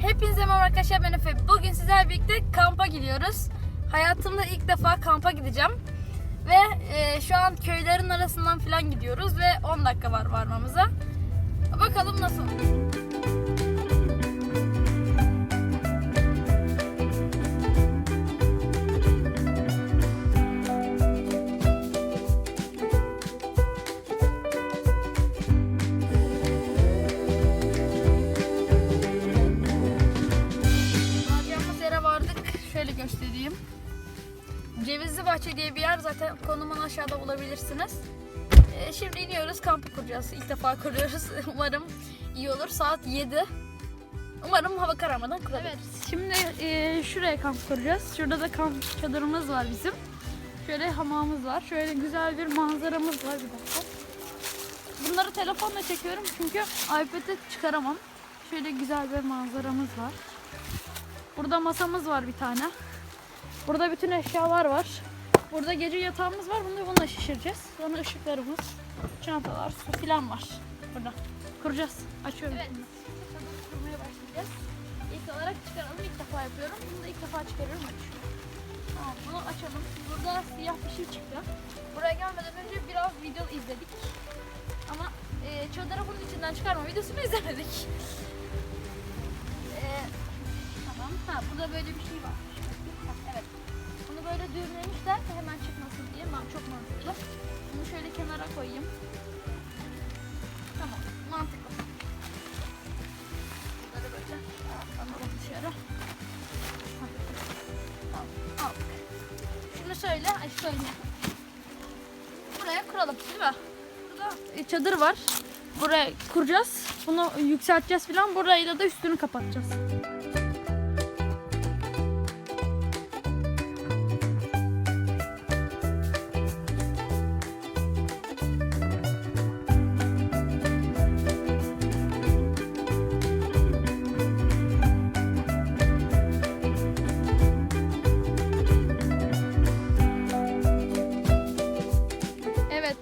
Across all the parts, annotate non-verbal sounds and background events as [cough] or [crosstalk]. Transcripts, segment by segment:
Hepinize merhaba arkadaşlar ben Efe. Bugün sizlerle birlikte kampa gidiyoruz. Hayatımda ilk defa kampa gideceğim. Ve e, şu an köylerin arasından falan gidiyoruz ve 10 dakika var varmamıza. Bakalım nasıl. Cevizli Bahçe diye bir yer zaten konumunu aşağıda bulabilirsiniz. Ee, şimdi iniyoruz kampı kuracağız. İlk defa [laughs] kuruyoruz. Umarım iyi olur. Saat 7. Umarım hava kararmadan kurabiliriz. Evet şimdi e, şuraya kamp kuracağız. Şurada da kamp çadırımız var bizim. Şöyle hamamımız var. Şöyle güzel bir manzaramız var. Bir dakika. Bunları telefonla çekiyorum çünkü iPad'e çıkaramam. Şöyle güzel bir manzaramız var. Burada masamız var bir tane. Burada bütün eşyalar var. Burada gece yatağımız var. Bunu da bununla şişireceğiz. Sonra ışıklarımız, çantalar, su falan var. Burada. Kuracağız. Açıyorum. Evet. Çadırı kurmaya başlayacağız. İlk olarak çıkaralım. İlk defa yapıyorum. Bunu da ilk defa çıkarıyorum. Açıyorum. Tamam bunu açalım. Burada siyah bir şey çıktı. Buraya gelmeden önce biraz video izledik. Ama e, çadırı bunun içinden çıkarma videosunu izlemedik. [laughs] E, Tamam. Ha burada böyle bir şey var. Ha, evet. Bunu böyle düğümlemişler ki hemen çıkmasın diye. Çok mantıklı. Bunu şöyle kenara koyayım. Tamam. Mantıklı. Bunları böyle atalım dışarı. Al. Al. Şunu söyle. Ay söyle. Buraya kuralım değil mi? Burada e, çadır var. Buraya kuracağız. Bunu yükselteceğiz falan. Burayla da üstünü kapatacağız.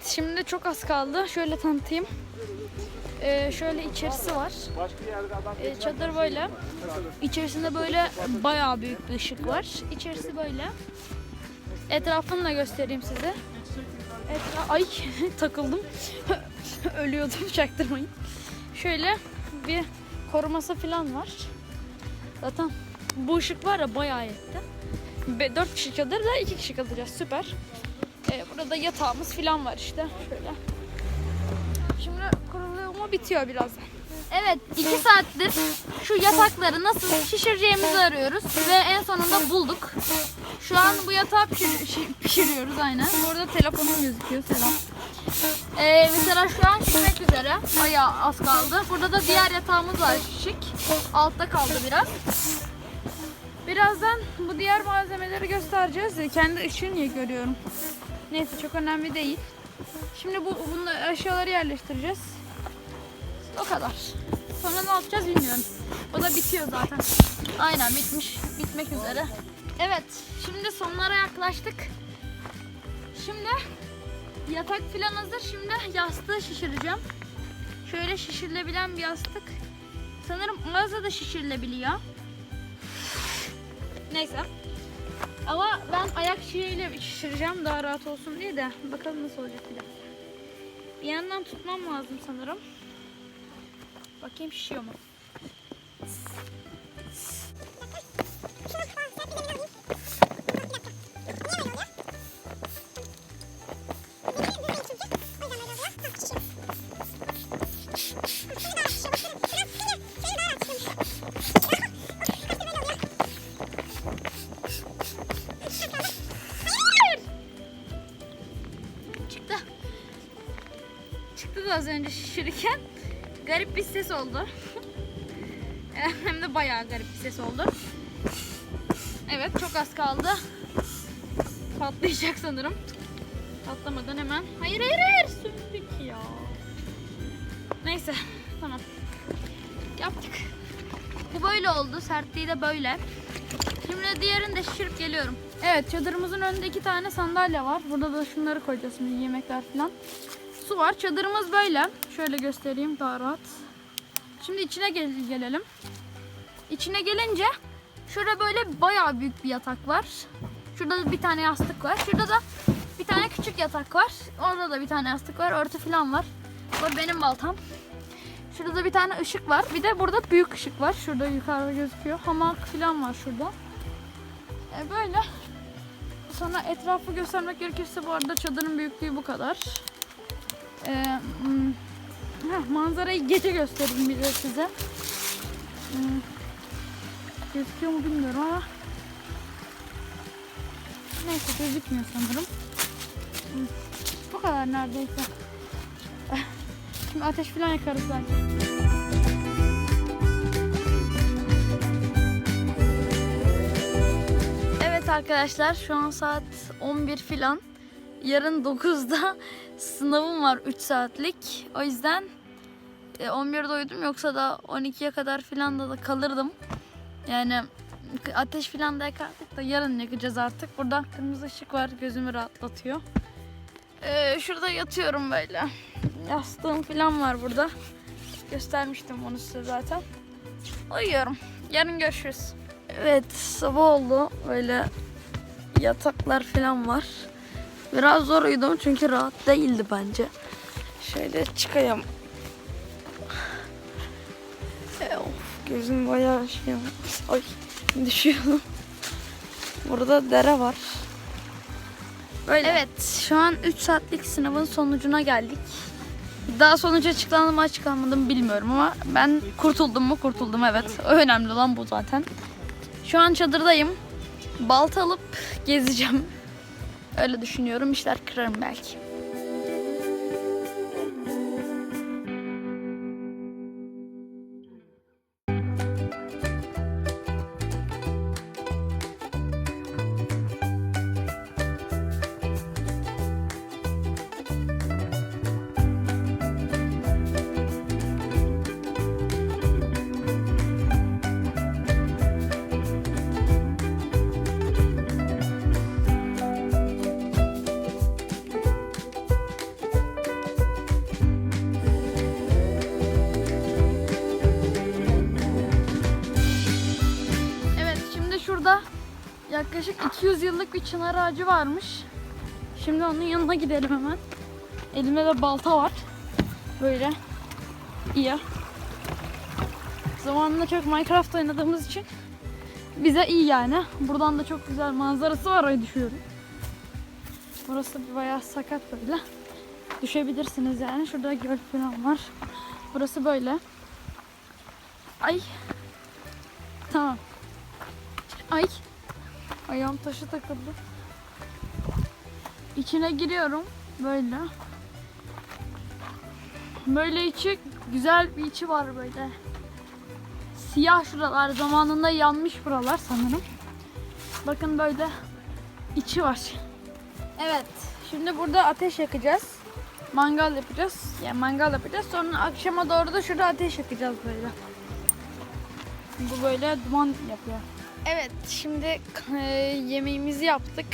Şimdi çok az kaldı. Şöyle tanıtayım. Ee, şöyle içerisi var. Ee, çadır böyle. İçerisinde böyle bayağı büyük bir ışık var. İçerisi böyle. Etrafını da göstereyim size. Etra Ay [laughs] takıldım. [laughs] Ölüyordum çaktırmayın. Şöyle bir koruması falan var. Zaten bu ışık var ya bayağı yetti. 4 kişi çadır da 2 kişi kalacağız. Süper. Ee, burada yatağımız falan var işte. Şöyle. Şimdi kuruluyor mu bitiyor birazdan. Evet 2 saattir şu yatakları nasıl şişireceğimizi arıyoruz ve en sonunda bulduk. Şu an bu yatağı pişir- şi- pişiriyoruz aynen. Burada telefonum gözüküyor selam. Ee, mesela şu an şişmek üzere. Bayağı az kaldı. Burada da diğer yatağımız var şişik. Altta kaldı biraz. Birazdan bu diğer malzemeleri göstereceğiz. Kendi ışığını niye görüyorum. Neyse çok önemli değil. Şimdi bu bunu eşyaları yerleştireceğiz. O kadar. Sonra ne yapacağız bilmiyorum. O da bitiyor zaten. Aynen bitmiş. Bitmek üzere. Evet. Şimdi sonlara yaklaştık. Şimdi yatak filan hazır. Şimdi yastığı şişireceğim. Şöyle şişirilebilen bir yastık. Sanırım ağızda da şişirilebiliyor. Neyse. Ama ben ayak şeyiyle şişireceğim daha rahat olsun diye de bakalım nasıl olacak bir dakika. Bir yandan tutmam lazım sanırım. Bakayım şişiyor mu? Şişirirken. Garip bir ses oldu. [laughs] Hem de bayağı garip bir ses oldu. Evet çok az kaldı. Patlayacak sanırım. Patlamadan hemen. Hayır hayır hayır söndük ya. Neyse tamam. Yaptık. Bu böyle oldu. Sertliği de böyle. Şimdi diğerini de şişirip geliyorum. Evet çadırımızın önünde iki tane sandalye var. Burada da şunları koyacağız şimdi yemekler falan. Su var. Çadırımız böyle. Şöyle göstereyim daha rahat. Şimdi içine gel- gelelim. İçine gelince şurada böyle bayağı büyük bir yatak var. Şurada da bir tane yastık var. Şurada da bir tane küçük yatak var. Orada da bir tane yastık var. Örtü falan var. Bu benim baltam. Şurada da bir tane ışık var. Bir de burada büyük ışık var. Şurada yukarıda gözüküyor. Hamak falan var şurada. E böyle. Sana etrafı göstermek gerekirse bu arada çadırın büyüklüğü bu kadar. E, hmm, heh, manzarayı gece göstereyim bir de size. Hmm, gözüküyor mu bilmiyorum ama neyse gözükmüyor sanırım. Hmm, bu kadar neredeyse. [laughs] Şimdi ateş falan yakarız belki. Evet arkadaşlar şu an saat 11 filan. Yarın 9'da sınavım var 3 saatlik. O yüzden e, 11'de uyudum yoksa da 12'ye kadar filan da, da kalırdım. Yani ateş filan da yakardık da yarın yakacağız artık. Burada kırmızı ışık var gözümü rahatlatıyor. Ee, şurada yatıyorum böyle. Yastığım filan var burada. Göstermiştim onu size zaten. Uyuyorum. Yarın görüşürüz. Evet sabah oldu. Böyle yataklar falan var. Biraz zor uyudum çünkü rahat değildi bence. Şöyle çıkayım. E, of, gözüm bayağı şey. Ay düşüyorum. Burada dere var. Böyle. Evet şu an 3 saatlik sınavın sonucuna geldik. Daha sonucu açıklandı mı açıklanmadı mı bilmiyorum ama ben kurtuldum mu kurtuldum evet. Önemli olan bu zaten. Şu an çadırdayım. Balta alıp gezeceğim. Öyle düşünüyorum. İşler kırarım belki. Yaklaşık 200 yıllık bir çınar ağacı varmış. Şimdi onun yanına gidelim hemen. Elimde de balta var. Böyle iyi. Zamanında çok Minecraft oynadığımız için bize iyi yani. Buradan da çok güzel manzarası var öyle düşünüyorum. Burası bir bayağı sakat böyle. Düşebilirsiniz yani. Şurada göl falan var. Burası böyle. Ay. Tamam. Ay. Ayağım taşı takıldı. İçine giriyorum. Böyle. Böyle içi güzel bir içi var böyle. Siyah şuralar zamanında yanmış buralar sanırım. Bakın böyle içi var. Evet. Şimdi burada ateş yakacağız. Mangal yapacağız. Yani mangal yapacağız. Sonra akşama doğru da şurada ateş yakacağız böyle. Bu böyle duman yapıyor. Evet, şimdi e, yemeğimizi yaptık.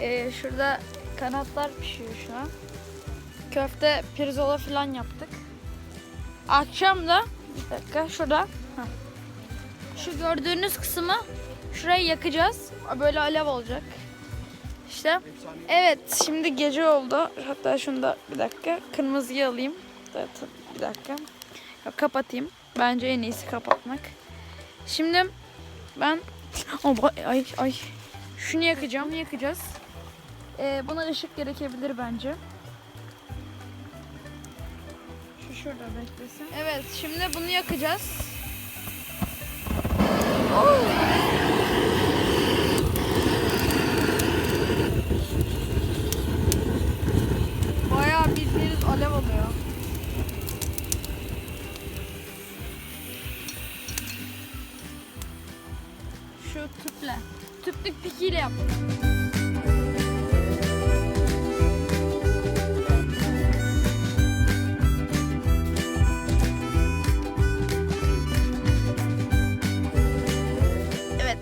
E, şurada kanatlar pişiyor şu an. Köfte, pirzola falan yaptık. Akşam da bir dakika şurada. Şu gördüğünüz kısmı şurayı yakacağız. Böyle alev olacak. İşte. Evet, şimdi gece oldu. Hatta şunu da bir dakika kırmızıyı alayım. Bir dakika. Kapatayım. Bence en iyisi kapatmak. Şimdi ben Aa, ay ay şunu yakacağım. Bunu yakacağız. Ee, buna ışık gerekebilir bence. Şu şurada beklesin. Evet, şimdi bunu yakacağız. Bildiğiniz alev oluyor. Yaptık. Evet,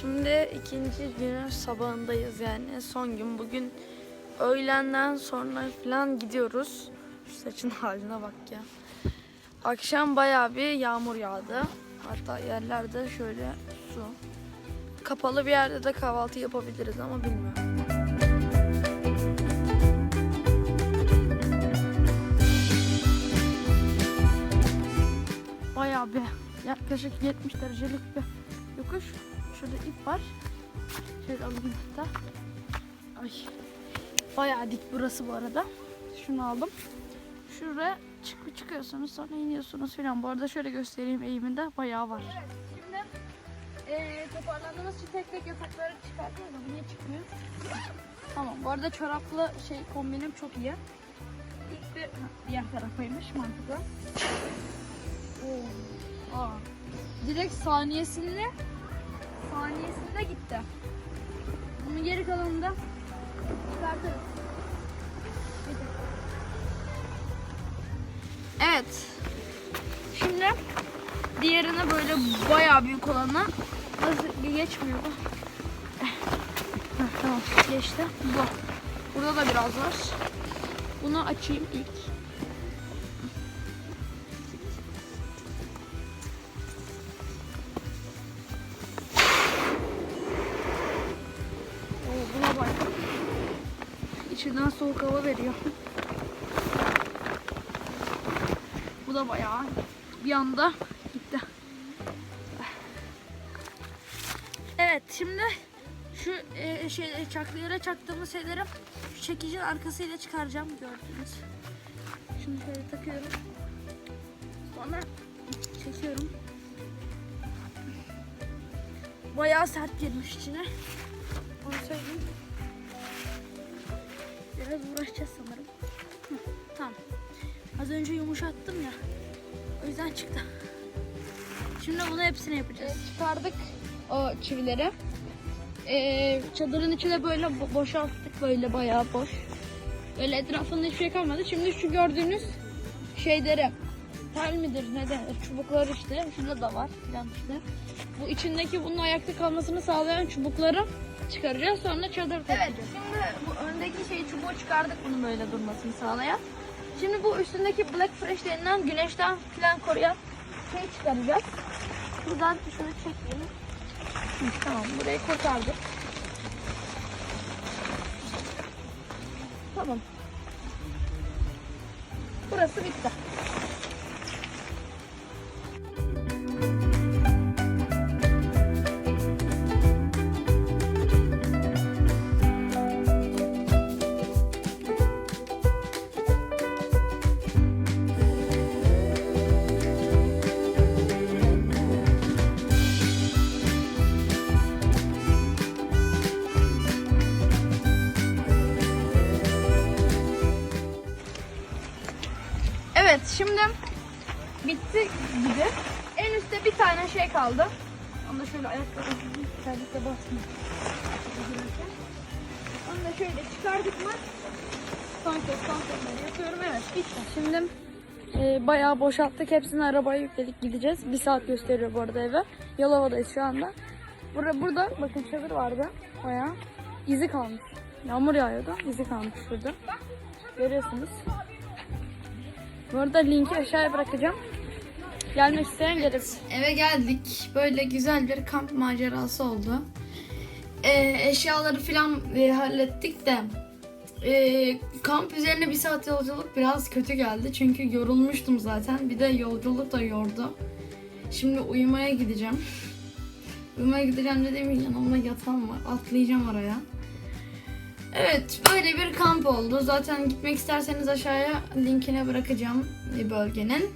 şimdi ikinci günün sabahındayız yani son gün. Bugün öğlenden sonra falan gidiyoruz. Şu saçın [laughs] haline bak ya. Akşam bayağı bir yağmur yağdı. Hatta yerlerde şöyle su. Kapalı bir yerde de kahvaltı yapabiliriz ama bilmiyorum. Bayağı bir yaklaşık 70 derecelik bir yokuş. Şurada ip var. Şöyle alayım hatta. Ay. Bayağı dik burası bu arada. Şunu aldım. Şuraya çık çıkıyorsunuz sonra iniyorsunuz filan. Bu arada şöyle göstereyim eğiminde bayağı var. Eee toparlandığımız için tek tek yatakları çıkartıyoruz ama niye çıkmıyor? Tamam bu arada çoraplı şey kombinim çok iyi. İlk ha, diğer tarafaymış mantıklı. Oo. Aa. Direkt saniyesinde saniyesinde gitti. Bunun geri kalanını da çıkartırız. Evet. Şimdi diğerine böyle bayağı büyük olanı nasıl geçmiyor bu? Tamam geçti. Bu. Burada da biraz var. Bunu açayım ilk. İçinden soğuk hava veriyor. Bu da bayağı bir anda şimdi şu e, şey çaklılara çaktığımız şeyleri şu çekicinin arkasıyla çıkaracağım gördünüz. Şunu şöyle takıyorum. Sonra çekiyorum. Bayağı sert girmiş içine. Onu söyleyeyim. Biraz uğraşacağız sanırım. Hı, tamam. Az önce yumuşattım ya. O yüzden çıktı. Şimdi bunu hepsini yapacağız. çıkardık o çivileri. Ee, çadırın içine böyle bo- boşalttık böyle bayağı boş. Böyle etrafında hiçbir şey kalmadı. Şimdi şu gördüğünüz şeyleri tel midir ne denir çubuklar işte şurada da var filan işte. Bu içindeki bunun ayakta kalmasını sağlayan çubukları çıkaracağız sonra çadır takacağız. Evet şimdi bu öndeki şeyi çubuğu çıkardık bunun böyle durmasını sağlayan. Şimdi bu üstündeki Black Fresh denilen güneşten filan koruyan şey çıkaracağız. Buradan şunu çekeyim. Tamam burayı kurtardık. Tamam. Burası bitti. Evet şimdi bitti gibi. En üstte bir tane şey kaldı. Onu da şöyle ayaklarımı terlikle basma. Onu da şöyle çıkardık mı? Son kez yapıyorum. Evet bitti. Şimdi e, bayağı boşalttık. Hepsini arabaya yükledik gideceğiz. Bir saat gösteriyor bu arada eve. Yalova'dayız şu anda. Burada, burada bakın çadır vardı. Bayağı izi kalmış. Yağmur yağıyordu. izi kalmış şurada. Görüyorsunuz. Bu arada linki aşağıya bırakacağım. Gelmek isteyen gelir. Eve geldik. Böyle güzel bir kamp macerası oldu. Ee, eşyaları falan e, hallettik de e, kamp üzerine bir saat yolculuk biraz kötü geldi. Çünkü yorulmuştum zaten. Bir de yolculuk da yordu. Şimdi uyumaya gideceğim. uyumaya gideceğim dediğim yanımda yatağım var. Atlayacağım oraya. Evet böyle bir kamp oldu. Zaten gitmek isterseniz aşağıya linkine bırakacağım bölgenin.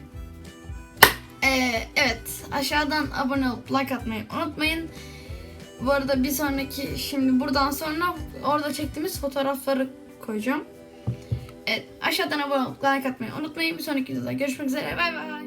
Ee, evet aşağıdan abone olup like atmayı unutmayın. Bu arada bir sonraki şimdi buradan sonra orada çektiğimiz fotoğrafları koyacağım. Evet aşağıdan abone olup like atmayı unutmayın. Bir sonraki videoda görüşmek üzere. Bay bay.